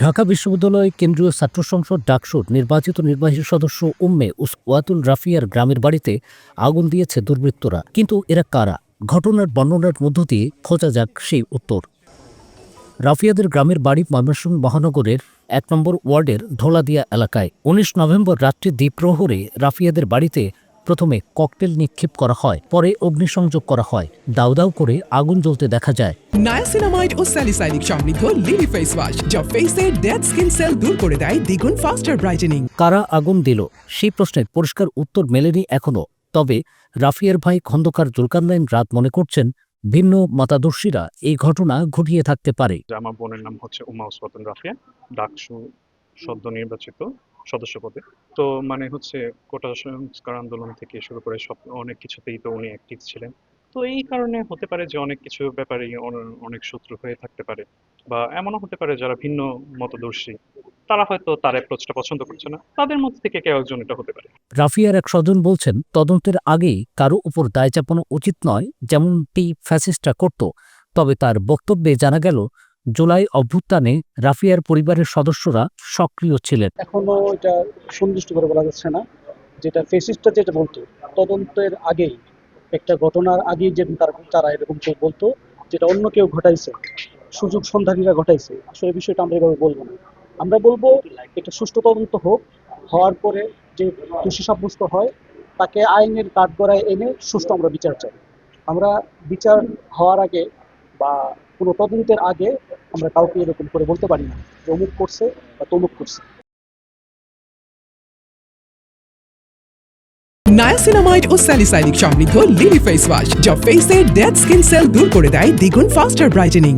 ঢাকা বিশ্ববিদ্যালয় কেন্দ্রীয় ছাত্র সংসদ ডাকসুর নির্বাচিত নির্বাহী সদস্য উম্মে উসওয়াতুল রাফিয়ার গ্রামের বাড়িতে আগুন দিয়েছে দুর্বৃত্তরা। কিন্তু এরা কারা? ঘটনার বর্ণনার মধ্য দিয়ে খোঁজা যাক সেই উত্তর। রাফিয়াদের গ্রামের বাড়ি ময়মনসিংহ মহানগরের এক নম্বর ওয়ার্ডের ধোলাদিয়া এলাকায়। উনিশ নভেম্বর রাত্রি দ্বীপ্রহরে রাফিয়াদের বাড়িতে প্রথমে ককটেল নিক্ষেপ করা হয় পরে অগ্নিসংযোগ করা হয়। দাউ দাউ করে আগুন জ্বলতে দেখা যায়। নায়াসিনামাইড ও স্যালিসাইলিক সমৃদ্ধ লিলি ফেস ওয়াশ যা ফেসের ডেড স্কিন সেল দূর করে দেয় দ্বিগুণ ফাস্টার ব্রাইটেনিং কারা আগুন দিল? সেই প্রশ্নের পরিষ্কার উত্তর মেলেনি এখনও তবে রাফিয়ার ভাই খন্দকার জুলকারনাইন রাত মনে করছেন ভিন্ন মতাদর্শীরা এই ঘটনা ঘটিয়ে থাকতে পারে। আমার বোনের নাম হচ্ছে উমা উসওয়াতুন রাফিয়া ডাকসু সদ্য নির্বাচিত। সদস্য পদে তো মানে হচ্ছে কোটা সংস্কার আন্দোলন থেকে শুরু করে সব, অনেক কিছুতেই তো উনি অ্যাক্টিভ ছিলেন। তো এই কারণে হতে পারে যে অনেক কিছু ব্যাপারে অনেক শত্রু হয়ে থাকতে পারে। বা এমনও হতে পারে যারা ভিন্ন মতদর্শী, তারা হয়তো তার অ্যাপ্রোচটা পছন্দ করছে না। তাদের মধ্যে থেকে কেউ একজন এটা হতে পারে। রাফিয়ার এক স্বজন বলছেন, তদন্তের আগেই কারও উপর দায় চাপানো উচিত নয়, যেমনটি ফ্যাসিস্টরা করত। তবে তার বক্তব্যে জানা গেল জুলাই অভ্যুত্থানে রাফিয়ার পরিবারের সদস্যরা সক্রিয় ছিলেন। এখনও এটা সুনির্দিষ্ট করে বলা যাচ্ছে না। যেটা ফেসিস্টটা যেটা বলতো, তদন্তের আগেই, একটা ঘটনার আগেই যে তারা এরকম কেউ বলতো, যেটা অন্য কেউ ঘটাইছে, সুযোগ সন্ধানীরা ঘটাইছে। আসলে এই বিষয়টা আমরা এভাবে বলব না। আমরা বলব, এটা সুষ্ঠু তদন্ত হোক, হওয়ার পরে যে দোষী সাব্যস্ত হয়, তাকে আইনের কাঠগড়ায় এনে সুষ্ঠু আমরা বিচার চাই। আমরা বিচার হওয়ার আগে বা কোনো তদন্তের আগে আমরা কাউকে এরকম করে বলতে পারি না। যে অমুক করছে বা তমুক করছে। নায়াসিনামাইড ও স্যালিসাইনিক সমৃদ্ধ লিলি ফেস ওয়াশ যা ফেসের ডেড স্কিন সেল দূর করে দেয় দ্বিগুণ ফাস্টার ব্রাইটেনিং